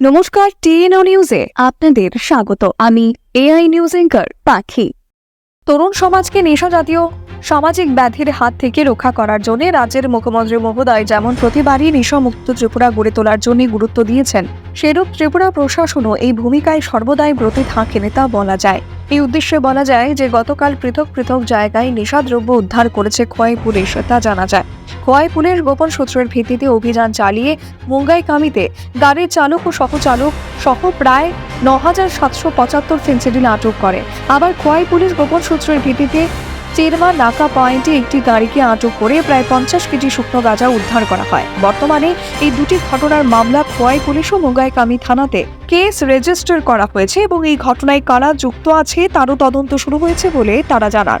নমস্কার টিএনও নিউজে আপনাদের স্বাগত। আমি এআই নিউজ এঙ্কার পাখি। তরুণ সমাজকে নেশা জাতীয় সামাজিক ব্যাধির হাত থেকে রক্ষা করার জন্য রাজ্যের মুখ্যমন্ত্রী মহোদয় যেমন প্রতিবারই নেশামুক্ত ত্রিপুরা গড়ে তোলার জন্য গুরুত্ব দিয়েছেন, সেরূপ ত্রিপুরা প্রশাসনও এই ভূমিকায় সর্বদাই ব্রতী থাকেন তা বলা যায়। এই উদ্দেশ্যে বলা যায় যে, গতকাল পৃথক পৃথক জায়গায় নেশাদ্রব্য উদ্ধার করেছে খোয়াই পুলিশ, তা জানা যায়। খোয়াই পুলিশ গোপন সূত্রের ভিত্তিতে অভিযান চালিয়ে মুঙ্গাইকামিতে গাড়ির চালক ও সহচালক সহ প্রায় ন হাজার সাতশো পঁচাত্তর ফেন্সিডিল আটক করে। আবার খোয়াই পুলিশ গোপন সূত্রের ভিত্তিতে চেরমা নাকা পয়েন্টে একটি গাড়িকে আটক করে প্রায় পঞ্চাশ কেজি শুকনো গাঁজা উদ্ধার করা হয়। বর্তমানে এই দুটি ঘটনার মামলা খোয়াই পুলিশ ও মুঙ্গাইকামি থানাতে কেস রেজিস্টার করা হয়েছে এবং এই ঘটনায় কারা যুক্ত আছে তারও তদন্ত শুরু হয়েছে বলে তারা জানান।